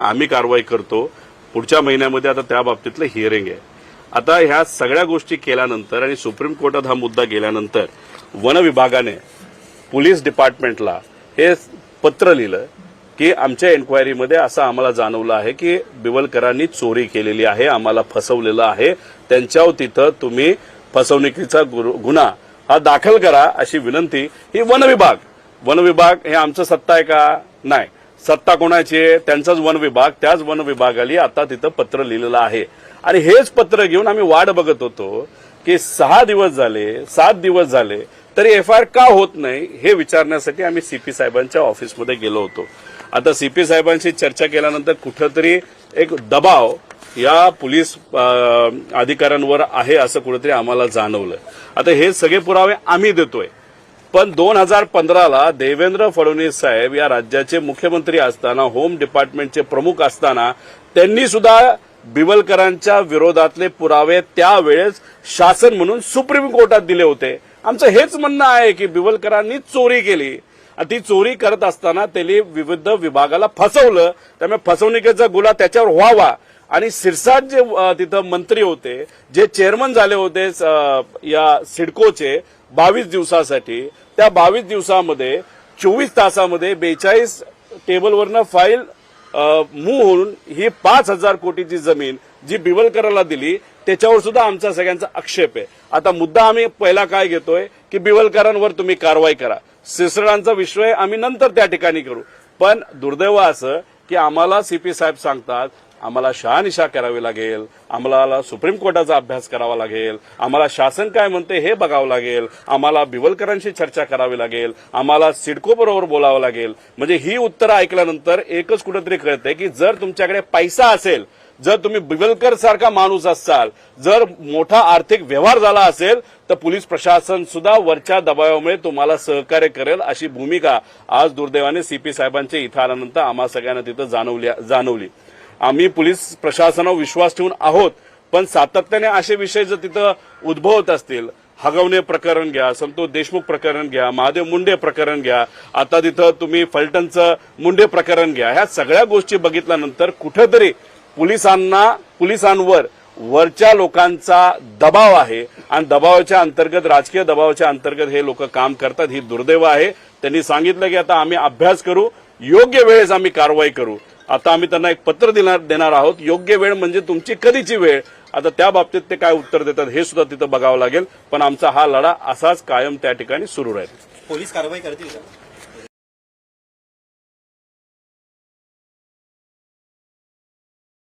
आम्ही कारवाई करतो. पुढच्या महिन्यामध्ये आता त्या बाबतीतलं हिअरिंग आहे. आता ह्या सगळ्या गोष्टी केल्यानंतर आणि सुप्रीम कोर्टात हा मुद्दा गेल्यानंतर वन विभागाने पोलीस डिपार्टमेंटला हे पत्र लिहिलं की आमच्या एन्क्वायरीमध्ये असं आम्हाला जाणवलं आहे की बिवलकरांनी चोरी केलेली आहे आम्हाला फसवलेलं आहे. त्यांच्यावर तिथं तुम्ही फसवणुकीचा गुन्हा हा दाखल करा अशी विनंती. ही वन विभाग वन विभाग हे आमचं सत्ता आहे का? नाही. सत्ता कोणाची आहे? त्यांचाच वन विभाग त्याच वन विभागाली आता तिथं पत्र लिहिलेलं आहे. आणि हेच पत्र घेऊन आम्ही वाट बघत होतो की सहा दिवस झाले सात दिवस झाले तरी एफ आय आर का होत नाही हे विचारण्यासाठी आम्ही सीपी साहेबांच्या ऑफिसमध्ये गेलो होतो. आता सीपी साहेबांशी चर्चा केल्यानंतर कुठंतरी एक दबाव या पोलीस अधिकाऱ्यांवर आहे असं कुठेतरी आम्हाला जाणवलं. आता हे सगळे पुरावे आम्ही देतोय. पण दोन हजार पंधराला देवेंद्र फडणवीस साहेब या राज्याचे मुख्यमंत्री असताना होम डिपार्टमेंटचे प्रमुख असताना त्यांनी सुद्धा बिवलकरांच्या विरोधातले पुरावे त्यावेळेस शासन म्हणून सुप्रीम कोर्टात दिले होते. आमचं हेच म्हणणं आहे की बिवलकरांनी चोरी केली. आणि ती चोरी करत असताना त्यांनी विविध विभागाला फसवलं. त्यामुळे फसवणुकीचा गुन्हा त्याच्यावर व्हावा. आणि सिरसाट जे तिथं मंत्री होते जे चेअरमन झाले होते या सिडकोचे बावीस दिवसासाठी त्या बावीस दिवसामध्ये चोवीस तासामध्ये बेचाळीस टेबलवरनं फाईल मूव्ह होऊन ही पाच हजार कोटीची जमीन जी बिवलकराला दिली त्याच्यावर सुद्धा आमचा सगळ्यांचा आक्षेप आहे. आता मुद्दा आम्ही पहिला काय घेतोय की बिवलकरांवर तुम्ही कारवाई करा. सिसरांचा विषय आम्ही नंतर त्या ठिकाणी करू. पण दुर्दैव असं की आम्हाला सीपी साहेब सांगतात आम्हाला शहानिशा करावी लागेल आम्हाला सुप्रीम कोर्टाचा अभ्यास करावा लागेल आम्हाला शासन काय म्हणते हे बघावं लागेल आम्हाला बिवलकरांशी चर्चा करावी लागेल आम्हाला सिडको बरोबर बोलावं लागेल. म्हणजे ही उत्तरं ऐकल्यानंतर एकच कुठेतरी कळतंय की जर तुमच्याकडे पैसा असेल जर तुम्ही बिवलकर सारखा माणूस असाल जर मोठा आर्थिक व्यवहार झाला असेल तर पोलीस प्रशासन सुद्धा वरच्या दबावामुळे तुम्हाला सहकार्य करेल अशी भूमिका आज दुर्दैवाने सीपी साहेबांच्या इथं आल्यानंतर आम्हा सगळ्यांना तिथं जाणवली जाणवली. आम्ही पोलीस प्रशासनावर विश्वास ठेवून आहोत पण सातत्याने असे विषय जर तिथं उद्भवत असतील हगवणे प्रकरण घ्या संतोष देशमुख प्रकरण घ्या महादेव मुंडे प्रकरण घ्या आता तिथं तुम्ही फलटणचं मुंडे प्रकरण घ्या ह्या सगळ्या गोष्टी बघितल्यानंतर कुठेतरी पोलिसांना पोलिसांवर वरच्या लोकांचा दबाव आहे आणि दबावाच्या अंतर्गत राजकीय दबावाच्या अंतर्गत हे लोक काम करतात ही दुर्दैव आहे. त्यांनी सांगितलं की आता आम्ही अभ्यास करू योग्य वेळेस आम्ही कारवाई करू. आता आम्ही त्यांना एक पत्र देणार देणार आहोत योग्य वेळ म्हणजे तुमची कधीची वेळ. आता त्या बाबतीत ते काय उत्तर देतात हे सुद्धा तिथं बघावं लागेल. पण आमचा हा लढा असाच कायम त्या ठिकाणी सुरू राहील. पोलीस कारवाई करतील